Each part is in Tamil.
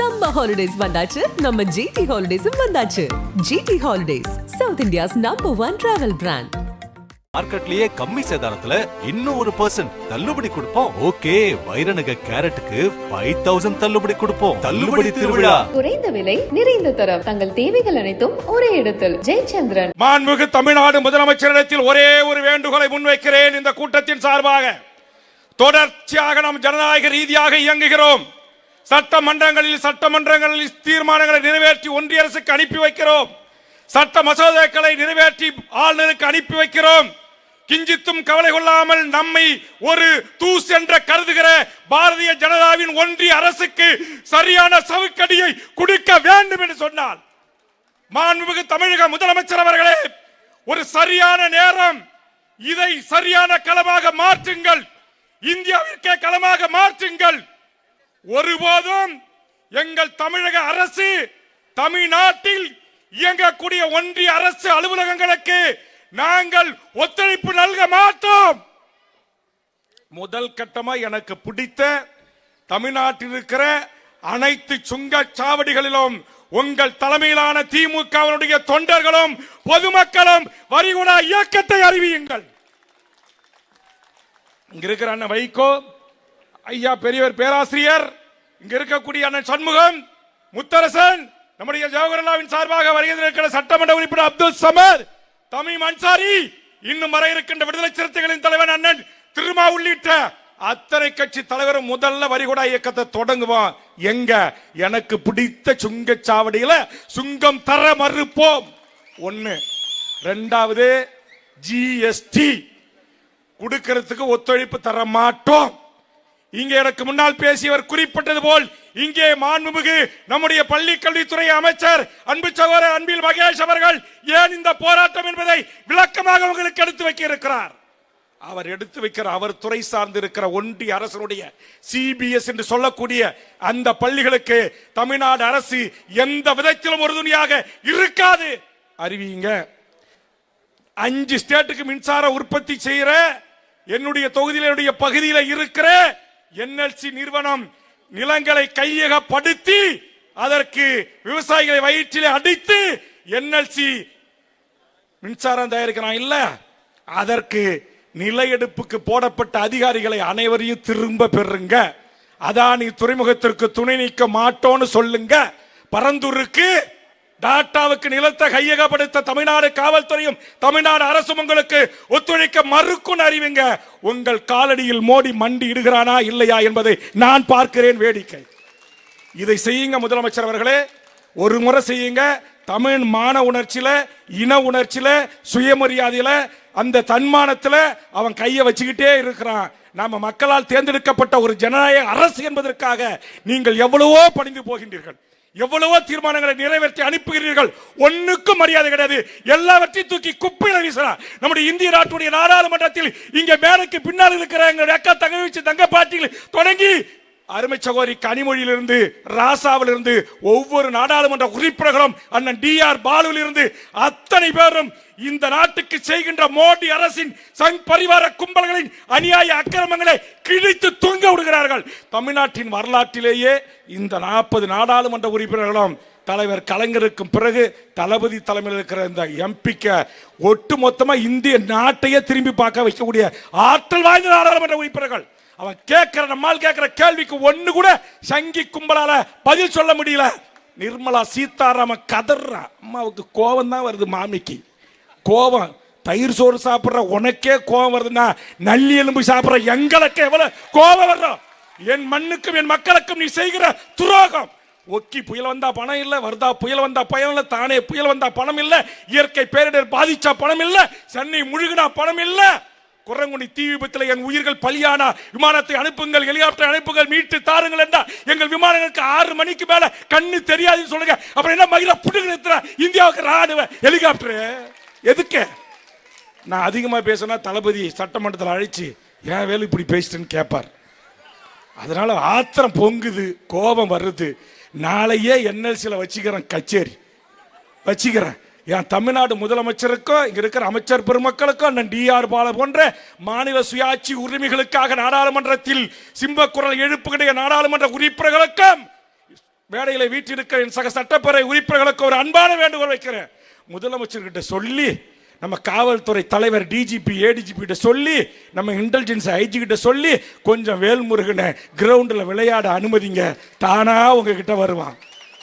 சம்மர் ஹாலிடேஸ் வந்தாச்சு. நம்ம ஜிடி ஹாலிடேஸும் வந்தாச்சு. GT holidays south India's number one travel brand மார்க்கெட்லயே கம்மி சேதாரத்துல இன்னும் ஒரு பர்சன்ட் தள்ளுபடி கொடுப்போம். ஓகே வைரநக கேரட்டுக்கு ஃபைவ் தௌசண்ட் தள்ளுபடி கொடுப்போம். தள்ளுபடி திருவிழா. குறைந்த விலை நிறைந்த தரம். தங்கள் தேவைகள் அனைத்தும் ஒரே இடத்தில். ஜெயச்சந்திரன். மாண்புமிகு தமிழ்நாடு முதலமைச்சரிடத்தில் ஒரே ஒரு வேண்டுகோளை முன்வைக்கிறேன் இந்த கூட்டத்தின் சார்பாக. தொடர்ச்சியாக நாம் ஜனநாயக ரீதியாக இயங்குகிறோம். சட்டமன்றங்களில் சட்டமன்றங்களில் தீர்மானங்களை நிறைவேற்றி ஒன்றிய அரசுக்கு அனுப்பி வைக்கிறோம். சட்ட மசோதாக்களை நிறைவேற்றி ஆளுநருக்கு அனுப்பி வைக்கிறோம். கிஞ்சித்தும் கவலை கொள்ளாமல் நம்மை ஒரு தூஸ் என்ற கருதுகிற பாரதிய ஜனதாவின் ஒன்றிய அரசுக்கு சரியான சவுக்கடியை கொடுக்க வேண்டும் என்று சொன்னால் மாண்புமிகு தமிழக முதலமைச்சர் அவர்களே ஒரு சரியான நேரம் இதை சரியான களமாக மாற்றுங்கள். இந்தியாவிற்கே களமாக மாற்றுங்கள். ஒருபோதும் எங்கள் தமிழக அரசு தமிழ்நாட்டில் இயங்கக்கூடிய ஒன்றிய அரசு அலுவலகங்களுக்கு நாங்கள் ஒத்துழைப்பு நல்க மாட்டோம். முதல் கட்டமா எனக்கு பிடித்த தமிழ்நாட்டில் இருக்கிற அனைத்து சுங்க சாவடிகளிலும் உங்கள் தலைமையிலான திமுகவினுடைய தொண்டர்களும் பொதுமக்களும் வரிகுடா இயக்கத்தை அறிவியுங்கள். இங்க இருக்கிற அண்ணன் வைகோ ஐயா பெரியவர் பேராசிரியர் இங்க இருக்கக்கூடிய அண்ணன் சண்முகம் முத்தரசன் நம்முடைய ஜவஹர்லாவின் சார்பாக வருகிற இருக்கிற சட்டமன்ற உறுப்பினர் அப்துல் சமத் தமிழ் அன்சாரி இன்னும் வர இருக்கின்ற விடுதலை சிறுத்தைகளின் தலைவர் அண்ணன் திருமா உள்ளிட்ட அத்தனை கட்சி தலைவரும் முதல்ல வரிகுடா இயக்கத்தை தொடங்குவோம் எங்க? எனக்கு பிடித்த சுங்கச்சாவடியில சுங்கம் தர மறுப்போம். ஒண்ணு. ரெண்டாவது ஜிஎஸ்டி கொடுக்கறதுக்கு ஒத்துழைப்பு தர மாட்டோம். இங்கே எனக்கு முன்னால் பேசியவர் குறிப்பிட்டது போல் இங்கே மாண்புமிகு நம்முடைய பள்ளி கல்வித்துறை அமைச்சர் அன்பு சகோதரர் அன்பில் மகேஷ் அவர்கள் ஏன் இந்த போராட்டம் என்பதை விளக்கமாக உங்களுக்கு எடுத்து வைக்க இருக்கிறார் அவர் எடுத்து வைக்கிற அவர் துறை சார்ந்து இருக்கிற ஒன்றிய அரசனுடைய சிபிஎஸ் என்று சொல்லக்கூடிய அந்த பள்ளிகளுக்கு தமிழ்நாடு அரசு எந்த விதத்திலும் உறுதுணையாக இருக்காது. அறிவியுங்க. அஞ்சு ஸ்டேட்டுக்கு மின்சார உற்பத்தி செய்யற என்னுடைய தொகுதியில் என்னுடைய பகுதியில் இருக்கிற என்எல்சி நிறுவனம் நிலங்களை கையகப்படுத்தி அதற்கு விவசாயிகளை வயிற்றிலே அடித்து என்எல்சி மின்சாரம் தயாரிக்கிறான் இல்ல? அதற்கு நில எடுப்புக்கு போடப்பட்ட அதிகாரிகளை அனைவரையும் திரும்ப பெறுங்க. அதானி துறைமுகத்திற்கு துணை நீக்க மாட்டோன்னு சொல்லுங்க. பரந்தூருக்கு டாட்டாவுக்கு நிலத்தை கையகப்படுத்த தமிழ்நாடு காவல்துறையும் தமிழ்நாடு அரசும் உங்களுக்கு ஒத்துழைக்க மறுக்கும் அறிவிங்க. உங்கள் காலடியில் மோடி மண்டி இடுகிறானா இல்லையா என்பதை நான் பார்க்கிறேன் வேடிக்கை. இதை செய்யுங்க முதலமைச்சர் அவர்களே. ஒரு முறை செய்யுங்க. தமிழ் மான உணர்ச்சியில இன உணர்ச்சியில சுயமரியாதையில அந்த தன்மானத்துல அவன் கையை வச்சுக்கிட்டே இருக்கிறான். நாம மக்களால் தேர்ந்தெடுக்கப்பட்ட ஒரு ஜனநாயக அரசு என்பதற்காக நீங்கள் எவ்வளவோ பணிந்து போகின்றீர்கள். எவ்வளவோ தீர்மானங்களை நிறைவேற்றி அனுப்புகிறீர்கள். ஒண்ணுக்கும் மரியாதை கிடையாது. எல்லாவற்றையும் தூக்கி குப்பையில வீசலாம். நம்முடைய இந்திய நாட்டுடைய நாடாளுமன்றத்தில் இங்க மேலுக்கு பின்னால் இருக்கிற எங்களுடைய அக்கா தங்க வச்சு தங்க பாட்டிகள் தொடங்கி அருமை சகோதரி கனிமொழியிலிருந்து ராசாவிலிருந்து ஒவ்வொரு நாடாளுமன்ற உறுப்பினர்களும் அண்ணன் டி ஆர் பாலுவிலிருந்து அத்தனை பேரும் இந்த நாட்டுக்கு செய்கின்ற மோடி அரசின் சங் பரிவார கும்பல்களின் அநியாய அக்கிரமங்களை கிழித்து தூங்க விடுகிறார்கள். தமிழ்நாட்டின் வரலாற்றிலேயே இந்த நாற்பது நாடாளுமன்ற உறுப்பினர்களும் தலைவர் கலைஞருக்கும் பிறகு தளபதி தலைமையில் இருக்கிற இந்த எம்பிக்க ஒட்டு மொத்தமாக இந்திய நாட்டையே திரும்பி பார்க்க வைக்கக்கூடிய ஆற்றல் வாய்ந்த நாடாளுமன்ற உறுப்பினர்கள். அவன் கேட்கிற நம்மால் கேட்கிற கேள்விக்கு ஒன்று கூட சங்கி கும்பலால பதில் சொல்ல முடியல. நிர்மலா சீதாராம கதறா. அம்மாவுக்கு கோபம் தான் வருது மாமிக்கு. கோபம் தயிர் சோறு சாப்பிட்ற உனக்கே கோபம் வருதுன்னா நல்லி எலும்பு சாப்பிட்ற எங்களுக்கு எவ்வளவு கோபம் வர்றோம் என் மண்ணுக்கும் என் மக்களுக்கும் நீ செய்கிற துரோகம். ஒக்கி புயல் வந்தா பணம் இல்ல வருதா புயல் வந்தா பயம் இல்ல தானே புயல் வந்தா பணம் இல்ல இயற்கை பேரிடர் பாதிச்சா பணம் இல்ல சென்னை முழுகினா பணம் இல்லை. குரங்குடி தீ விபத்தில் என் உயிர்கள் பலியானா? விமானத்தை அனுப்புங்கள் ஹெலிகாப்டர் அனுப்புங்கள் மீட்டு தாருங்கள் என்றா எங்கள் விமானங்களுக்கு ஆறு மணிக்கு மேல கண்ணு தெரியாதுன்னு சொல்லுங்க. அப்புறம் என்ன மகிழ புடுங்கிற இந்தியாவுக்கு ராணுவ ஹெலிகாப்டர். எதுக்கு? நான் அதிகமாக பேசினா தளபதி சட்டமன்றத்தில் அழைச்சு ஏன் வேலை இப்படி பேசிட்டேன்னு கேட்பார் அதனால ஆத்திரம் பொங்குது கோபம் வருது. நாளையே என்எல்சியில் வச்சுக்கிறேன் கச்சேரி. வச்சுக்கிறேன். என் தமிழ்நாடு முதலமைச்சருக்கும் இங்கே இருக்கிற அமைச்சர் பெருமக்களுக்கும் அண்ணன் டிஆர் பால போன்ற மாநில சுயாட்சி உரிமைகளுக்காக நாடாளுமன்றத்தில் சிம்ப குரல் எழுப்புகிற நாடாளுமன்ற உறுப்பினர்களுக்கும் வேலையில் வீட்டிருக்கிற என் சக சட்டப்பேரவை உறுப்பினர்களுக்கு ஒரு அன்பான வேண்டுகோள் வைக்கிறேன். முதலமைச்சர்கிட்ட சொல்லி நம்ம காவல்துறை தலைவர் டிஜிபி ஏடிஜிபி கிட்ட சொல்லி நம்ம இன்டெலிஜென்ஸ் ஐஜி கிட்ட சொல்லி கொஞ்சம் வேல்முருகனை கிரவுண்டில் விளையாட அனுமதிங்க. தானா உங்ககிட்ட வருவான்.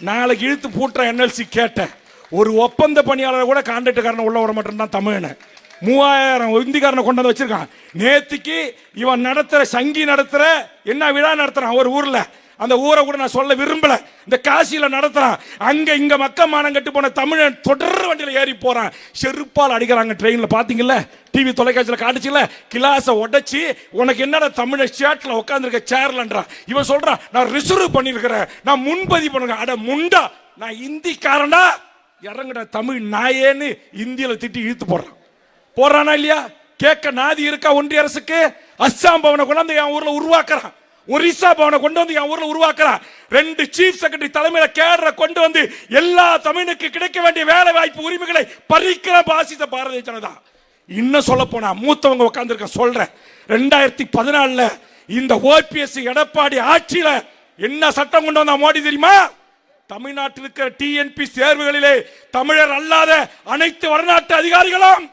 நாளைக்கு இழுத்து பூட்டுற என்எல்சி கேட்டேன். ஒரு ஒப்பந்த பணியாளர் கூட கான்ட்ராக்டுக்காரன் உள்ள வர மாட்டேன் தமிழனை. மூவாயிரம் இந்திக்காரனை கொண்டு வந்து வச்சிருக்கான். நேத்திக்கு இவன் நடத்துற சங்கி நடத்துற என்ன விழா நடத்துறான் ஒரு ஊர்ல. அந்த ஊரை கூட நான் சொல்ல விரும்பல. இந்த காசியில நடத்துறான். அங்க இங்க மக்க மானம் கட்டு போன தமிழன் தொடர் வண்டியில ஏறி போறான். செருப்பால் அடிக்கிறாங்க ட்ரெயின்ல பாத்தீங்கல்ல? டிவி தொலைக்காட்சியில காட்டுச்சுல? கிளாஸ உடைச்சி உனக்கு என்னடா தமிழ ஷர்ட்ல உட்காந்துருக்க சேர்லன்றான் இவன் சொல்றான் நான் ரிசர்வ் பண்ணிருக்கிறேன் நான் முன்பதிவு பண்ணுறேன். அட முண்டா! நான் இந்திக்காரன்டா! இறங்குட தமிழ் நாயேன்னு இந்தியில திட்டி இழுத்து போடுறான். போறானா இல்லையா? கேட்க நாதி இருக்கா ஒன்றிய அரசுக்கு? அஸ்ஸாம் பவனை கொண்டாந்து என் ஊர்ல உருவாக்குறான். ஒரிசா பவனை கொண்டு வந்து என் ஊர்ல உருவாக்குறான். ரெண்டு சீஃப் செக்ரட்டரி தலைமையில கேடரை கொண்டு வந்து எல்லா தமிழுக்கு கிடைக்க வேண்டிய வேலை வாய்ப்பு உரிமைகளை பறிக்கிற பாசித பாரதிய ஜனதா. இன்னும் சொல்ல போனா மூத்தவங்க உட்கார்ந்துருக்க சொல்றேன். ரெண்டாயிரத்தி பதினாலுல இந்த ஓபிஎஸ் எடப்பாடி ஆட்சியில என்ன சட்டம் கொண்டு வந்தா மோடி தெரியுமா? தமிழ்நாட்டில் இருக்கிற டிஎன்பி தேர்வுகளிலே தமிழர் அல்லாத அனைத்து வடநாட்டு அதிகாரிகளும்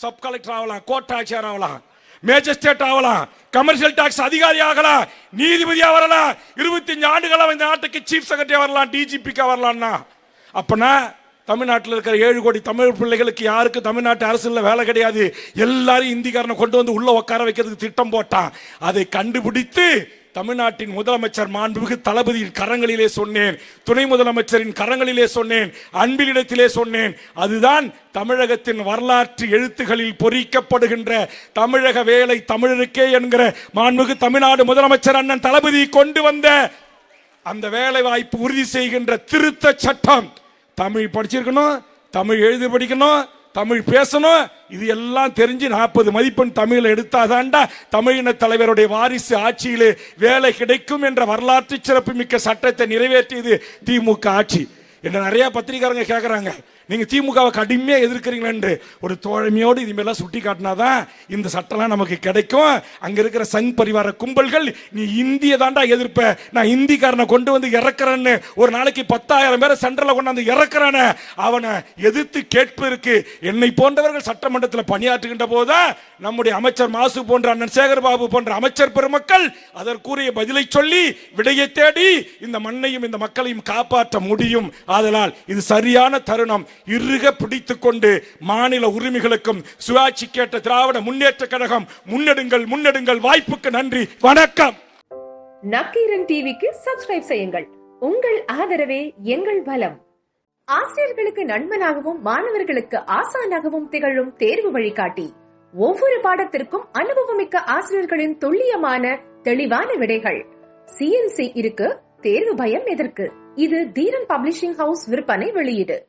சப் கலெக்டர் ஆகலாம் கோர்ட் ஆட்சியர் ஆகலாம் மேஜிஸ்ட்ரேட் ஆகலாம் கமர்ஷியல் டாக்ஸ் அதிகாரி ஆகலாம் நீதிபதியாக வரலாம் இருபத்தி அஞ்சு ஆண்டுகளாக இந்த நாட்டுக்கு சீஃப் செக்ரட்டரியா வரலாம் டிஜிபிக்கா வரலாம்னா. அப்பனா தமிழ்நாட்டில் இருக்கிற ஏழு கோடி தமிழ் பிள்ளைகளுக்கு யாருக்கு தமிழ்நாட்டு அரசில் வேலை கிடையாது. எல்லாரும் இந்திக்காரனை கொண்டு வந்து உள்ள உட்கார வைக்கிறதுக்கு திட்டம் போட்டான். அதை கண்டுபிடித்து தமிழ்நாட்டின் முதலமைச்சர் மாண்புமிகு தளபதியின் கரங்களிலே சொன்னேன். துணை முதலமைச்சரின் கரங்களிலே சொன்னேன். அன்பிலிடத்திலே சொன்னேன். அதுதான் தமிழகத்தின் வரலாற்று எழுத்துகளில் பொறிக்கப்படுகின்ற தமிழக வேலை தமிழருக்கே என்கிற மாண்புமிகு தமிழ்நாடு முதலமைச்சர் அண்ணன் தளபதி கொண்டு வந்த அந்த வேலை வாய்ப்பு உறுதி செய்கின்ற திருத்த சட்டம். தமிழ் படிச்சிருக்கணும் தமிழ் எழுதி படிக்கணும் தமிழ் பேசணும் இது எல்லாம் தெரிஞ்சு நாற்பது மதிப்பெண் தமிழில் எடுத்தாதாண்டா தமிழின தலைவருடைய வாரிசு ஆட்சியிலே வேலை கிடைக்கும் என்ற வரலாற்று சிறப்புமிக்க சட்டத்தை நிறைவேற்றியது திமுக ஆட்சி. என்று நிறைய பத்திரிக்காரங்க கேட்குறாங்க நீங்க திமுகவை கடுமையாக எதிர்க்கிறீங்களே ஒரு தோழமையோடு இனிமேலாம் சுட்டி காட்டினாதான் இந்த சட்டம்லாம் நமக்கு கிடைக்கும். அங்க இருக்கிற சங் பரிவார கும்பல்கள் நீ இந்திய தாண்டா எதிர்ப்ப. நான் இந்திக்காரனை கொண்டு வந்து இறக்குறேன்னு ஒரு நாளைக்கு பத்தாயிரம் பேரை சென்ட்ரல கொண்டாந்து இறக்குறானே அவனை எதிர்த்து கேட்பதற்கு என்னை போன்றவர்கள் சட்டமன்றத்தில் பணியாற்றுகின்ற போதுதான் நம்முடைய அமைச்சர் மாசு போன்ற அண்ணன் சேகர் பாபு போன்ற அமைச்சர் பெருமக்கள் அதற்குரிய பதிலை சொல்லி விடையை தேடி இந்த மண்ணையும் இந்த மக்களையும் காப்பாற்ற முடியும். ஆதலால் இது சரியான தருணம். இறுக பிடித்துக் கொண்டு மாநில உரிமைகளுக்கும் சுயாட்சி கேட்ட திராவிட முன்னேற்ற கழகம் முன்னெடுங்கள் முன்னெடுங்கள். வாய்ப்புக்கு நன்றி. வணக்கம். நக்கீரன் டிவிக்கு சப்ஸ்கிரைப் செய்யுங்கள். உங்கள் ஆதரவே எங்கள் பலம். ஆசிரியர்களுக்கு நண்பனாகவும் மாணவர்களுக்கு ஆசானாகவும் திகழும் தேர்வு வழிகாட்டி. ஒவ்வொரு பாடத்திற்கும் அனுபவமிக்க ஆசிரியர்களின் துல்லியமான தெளிவான விடைகள். சிஎன்சி இருக்கு தேர்வு பயம் எதற்கு? இது தீரன் பப்ளிஷிங் ஹவுஸ் விற்பனை வெளியீடு.